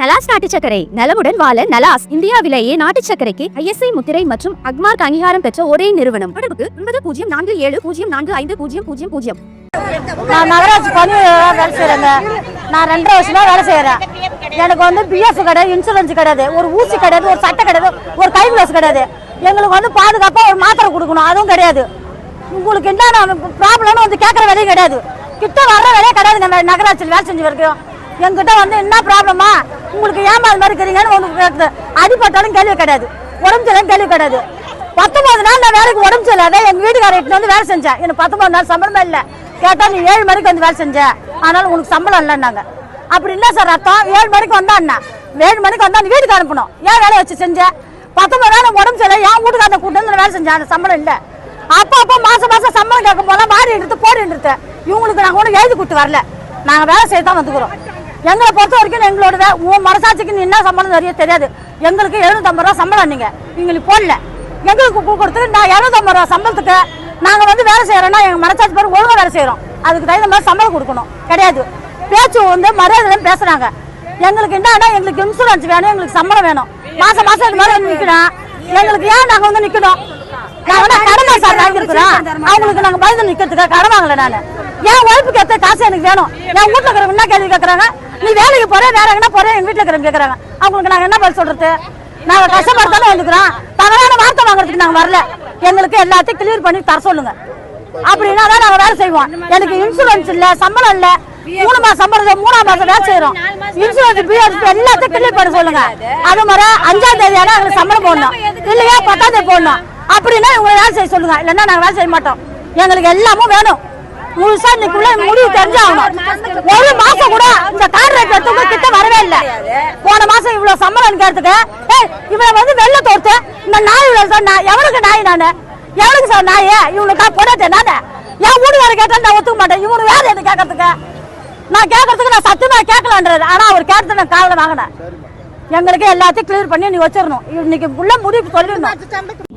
நலாஸ் நாட்டு சக்கரை நலமுடன் வாழ நலாஸ் இந்தியாவிலேயே நாட்டு சக்கரைக்கு ஐஎஸ்ஐ முத்திரை மற்றும் அக்மார்க் அங்கீகாரம் பெற்ற ஒரே நிறுவனம். தொடர்புக்கு ஒன்பது பூஜ்ஜியம் நான்கு ஏழு பூஜ்ஜியம் நான்கு ஐந்து பூஜ்ஜியம் பூஜ்ஜியம் பூஜ்ஜியம். நான் நகராட்சி பணி வேலை செய்யறேங்க நான் ரெண்டரை வருஷமா வேலை செய்கிறேன் எனக்கு வந்து பிஎஃப் கிடையாது இன்சூரன்ஸ் கிடையாது. ஒரு ஊசி கிடையாது ஒரு சட்டை கிடையாது ஒரு கை கிளாஸ் கிடையாது. எங்களுக்கு வந்து பாதுகாப்பாக ஒரு மாத்திரை கொடுக்கணும். அதுவும் கிடையாது. உங்களுக்கு என்ன ப்ராப்ளம்னு வந்து கேட்குற வேலையும் கிடையாது. கிட்ட வர்ற வேலையே கிடையாதுங்க. நகராட்சியில் வேலை செஞ்சு வரைக்கும். எங்கிட்ட வந்து என்ன ப்ராப்ளமா உங்களுக்கு ஏமா அது மாதிரி இருக்கிறீங்கன்னு உங்களுக்கு கேட்குது அடிப்பட்டாலும் கேள்வி கிடையாது. உடம்பு சரியில்லைன்னு கேள்வி கிடையாது. பத்தொன்பது நாள் நான் வேலைக்கு உடம்பு சரியில்லாத எங்க வீட்டுக்காரர்கிட்ட வந்து வேலை செஞ்சேன். எனக்கு பத்தொன்பது நாள் சம்பளமே இல்லை. கேட்டா நீ ஏழு மணிக்கு வந்து வேலை செஞ்சேன் ஆனாலும் உனக்கு சம்பளம் இல்லைன்னாங்க. அப்படி என்ன சார் அர்த்தம்? ஏழு மணிக்கு வந்தா என்ன? ஏழு மணிக்கு வந்தா நீ வீட்டுக்கு அனுப்பணும். ஏன் வேலையை வச்சு செஞ்சேன் பத்தொன்பது நாள் உடம்பு சரியில்லை. என் வீட்டுக்காரனை கூட்டு வந்து வேலை செஞ்சேன். அந்த சம்பளம் இல்லை. அப்போ அப்போ மாசம் மாசம் சம்பளம் கேட்கும் போல மாறி எடுத்து போடி இவங்களுக்கு நாங்கள் ஒன்றும் எழுதி கொடுத்து வரல. நாங்கள் வேலை செய்ய தான் வந்துக்கிறோம். எங்களை பொறுத்த வரைக்கும் எங்களோட உன் மனசாட்சிக்கு என்ன சம்பளம் தெரிய தெரியாது. எங்களுக்கு எழுநூத்தம்பது ரூபா சம்பளம் நீங்க. எங்களுக்கு போடல. எங்களுக்கு கொடுத்து நான் எழுநூத்தம்பது ரூபா சம்பளத்துக்கு நாங்க வந்து வேலை செய்யறோம்னா எங்க மனசாட்சி பேர் ஒழுங்கா வேலை செய்யறோம் அதுக்கு தகுந்த மாதிரி சம்பளம் கொடுக்கணும். கிடையாது. பேச்சு வந்து மரியாதை பேசுறாங்க. எங்களுக்கு என்னன்னா எங்களுக்கு இன்சூரன்ஸ் வேணும் எங்களுக்கு சம்பளம் வேணும். மாசம் மாசம் இது மாதிரி வந்து நிக்கணும் எங்களுக்கு ஏன் நாங்க வந்து நிக்கணும் நான் வந்து கடமை சார் வாங்கியிருக்கிறேன் அவங்களுக்கு நாங்க பயந்து நிக்கிறதுக்கு கடன் வாங்கல நானு. என் ஒய்ஃபுக்கு எத்த காசு எனக்கு வேணும்? என் வீட்டுல இருக்கிறவங்க என்ன கேள்வி கேட்கறாங்க நீ வேலைக்கு போற வேற எங்கன்னா போற எங்க வீட்டுல இருக்கிறேன் கேக்குறாங்க. அவங்களுக்கு நாங்க என்ன பதில் சொல்றது? நாங்க கஷ்டப்படுத்தாலும் வந்துக்கிறோம் தவறான வார்த்தை வாங்குறதுக்கு நாங்க வரல. எங்களுக்கு எல்லாத்தையும் கிளியர் பண்ணி தர சொல்லுங்க. அப்படின்னா தான் நாங்க வேலை செய்வோம். எனக்கு இன்சூரன்ஸ் இல்ல சம்பளம் இல்ல. மூணு மாசம் சம்பளம் மூணாம் மாசம் வேலை செய்யறோம் இன்சூரன்ஸ் பிஎஸ்பி எல்லாத்தையும் கிளியர் பண்ண சொல்லுங்க. அது மாதிரி அஞ்சாம் தேதி ஆனா எங்களுக்கு சம்பளம் போடணும். இல்லையா பத்தாம் தேதி போடணும். அப்படின்னா இவங்க வேலை செய்ய சொல்லுங்க. இல்லைன்னா நாங்க வேலை செய்ய மாட்டோம். எங்களுக்கு எல்லாமும் வேணும். முழுசா இன்னைக்குள்ள முடிவு தெரிஞ்சாகணும். ஒரு மாசம் கூட இந்த கான்ட்ராக்ட் எடுத்தவங்க கிட்ட வரவே இல்ல. போன மாசம் இவ்வளவு சம்பளம் கேட்டதுக்கு ஏய் இவனை வந்து வெள்ள தோர்த்து இந்த நாய் இவ்வளவு தான் எவனுக்கு நாய் நானு? எவனுக்கு சார் நாயே? இவனுக்கா போடாதே நானு? என் வீட்டுக்கார கேட்டா நான் ஒத்துக்க மாட்டேன். இவனு வேலை எது கேட்கறதுக்கு? நான் கேட்கறதுக்கு நான் சத்தியமா கேட்கலான்றது ஆனா அவர் கேட்டது நான் காலைல வாங்கினேன். எங்களுக்கு எல்லாத்தையும் கிளியர் பண்ணி நீ வச்சிடணும். இன்னைக்கு உள்ள முடிவு சொல்லிடணும்.